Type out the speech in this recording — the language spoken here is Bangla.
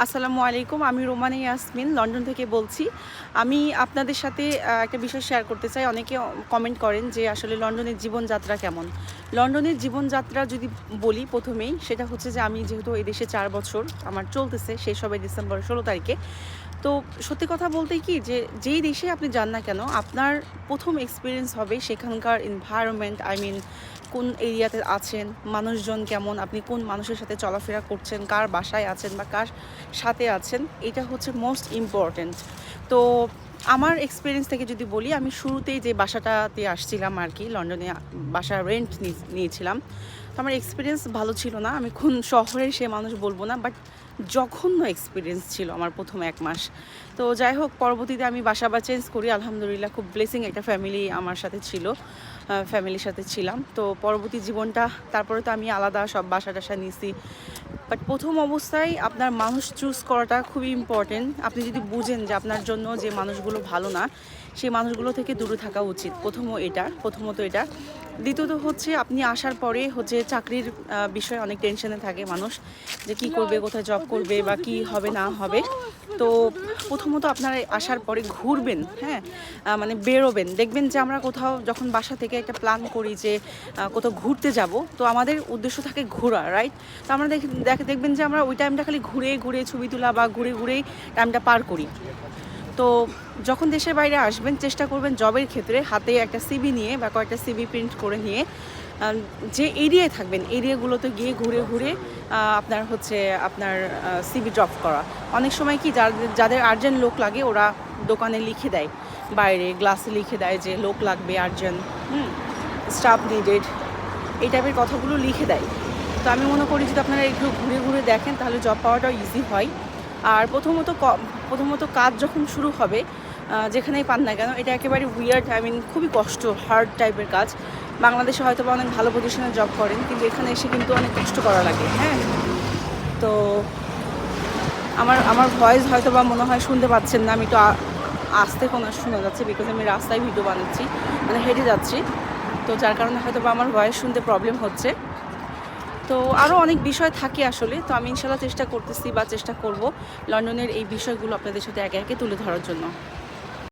আসসালামু আলাইকুম, আমি রোমানি ইয়াসমিন, লন্ডন থেকে বলছি। আমি আপনাদের সাথে একটা বিষয় শেয়ার করতে চাই। অনেকে কমেন্ট করেন যে আসলে লন্ডনের জীবনযাত্রা কেমন? লন্ডনের জীবনযাত্রা যদি বলি প্রথমেই, সেটা হচ্ছে যে আমি যেহেতু এই দেশে চার বছর, আমার চলতেছে শেষ হবে ডিসেম্বর ষোলো তারিখে। তো সত্যি কথা বলতে কি যে যেই দেশে আপনি যান না কেন, আপনার প্রথম এক্সপিরিয়েন্স হবে সেখানকার এনভায়রনমেন্ট আই মিন কোন এরিয়াতে আছেন, মানুষজন কেমন, আপনি কোন মানুষের সাথে চলাফেরা করছেন, কার বাসায় আছেন বা কার সাথে আছেন, এটা হচ্ছে মোস্ট ইম্পর্ট্যান্ট তো আমার এক্সপিরিয়েন্স থেকে যদি বলি, আমি শুরুতেই যে বাসাটাতে আসছিলাম আর কি, লন্ডনে বাসা রেন্ট নিয়েছিলাম, তো আমার এক্সপিরিয়েন্স ভালো ছিল না। আমি কোন শহরের সে মানুষ বলব না বাট জঘন্য এক্সপিরিয়েন্স ছিল আমার প্রথম এক মাস। তো যাই হোক, পরবর্তীতে আমি বাসা বা চেঞ্জ করি, আলহামদুলিল্লাহ, খুব ব্লেসিং একটা ফ্যামিলি আমার সাথে ছিল। ফ্যামিলির সাথে ছিলাম। তো পরবর্তী জীবনটা, তারপরে তো আমি আলাদা সব বাসা টাসা নিয়েছি বাট প্রথম অবস্থায় আপনার মানুষ চুজ করাটা খুবই ইম্পর্টেন্ট আপনি যদি বুঝেন যে আপনার জন্য যে মানুষগুলো ভালো না, সেই মানুষগুলো থেকে দূরে থাকা উচিত। প্রথম এটা, প্রথমত এটা। দ্বিতীয়ত হচ্ছে, আপনি আসার পরে হচ্ছে চাকরির বিষয়ে অনেক টেনশনে থাকে মানুষ, যে কি করবে, কোথায় জব করবে বা কি হবে, না হবে। তো প্রথমত আপনারা আসার পরে ঘুরবেন হ্যাঁ? মানে বেরোবেন। দেখবেন যে আমরা কোথাও যখন বাসা থেকে একটা প্ল্যান করি যে কোথাও ঘুরতে যাব। তো আমাদের উদ্দেশ্য থাকে ঘোরা রাইট তো আমরা দেখ, দেখ- দেখবেন যে আমরা ওই টাইমটা খালি ঘুরে ঘুরে ছবি তোলা বা ঘুরে, ঘুরেই টাইমটা পার করি। তো যখন দেশের বাইরে আসবেন, চেষ্টা করবেন জবের ক্ষেত্রে হাতে একটা সিবি নিয়ে বা কয়েকটা সিবি প্রিন্ট করে নিয়ে যে এরিয়ায় থাকবেন এরিয়াগুলোতে গিয়ে ঘুরে ঘুরে আপনার হচ্ছে আপনার সিবি ড্রপ করা। অনেক সময় কি যাদের যাদের আর্জেন্ট লোক লাগে, ওরা দোকানে লিখে দেয়। বাইরে গ্লাসে লিখে দেয় যে লোক লাগবে আর্জেন্ট হুম স্টাফ নিডেড এই টাইপের কথাগুলো লিখে দেয়। তো আমি মনে করি যদি আপনারা একটু ঘুরে ঘুরে দেখেন, তাহলে জব পাওয়াটাও ইজি হয়। আর প্রথমত প্রথমত কাজ যখন শুরু হবে যেখানেই পান না কেন, এটা একেবারে উইয়ার্ড আই মিন খুবই কষ্ট হার্ড টাইপের কাজ। বাংলাদেশে হয়তো বা অনেক ভালো পজিশনে জব করেন, কিন্তু এখানে এসে কিন্তু অনেক কষ্ট করা লাগে হ্যাঁ? তো আমার আমার ভয়েস হয়তো বা মনে হয় শুনতে পাচ্ছেন না, আমি আ- আস্তে কোনো শোনা যাচ্ছে বিকজ আমি রাস্তায় ভিডিও বানাচ্ছি মানে হেঁটে যাচ্ছি। তো যার কারণে হয়তো বা আমার ভয়েস শুনতে প্রবলেম হচ্ছে। তো আরও অনেক বিষয় থাকে আসলে, তো আমি ইনশাল্লাহ চেষ্টা করতেছি বা চেষ্টা করব লন্ডনের এই বিষয়গুলো আপনাদের সাথে একে একে তুলে ধরার জন্য।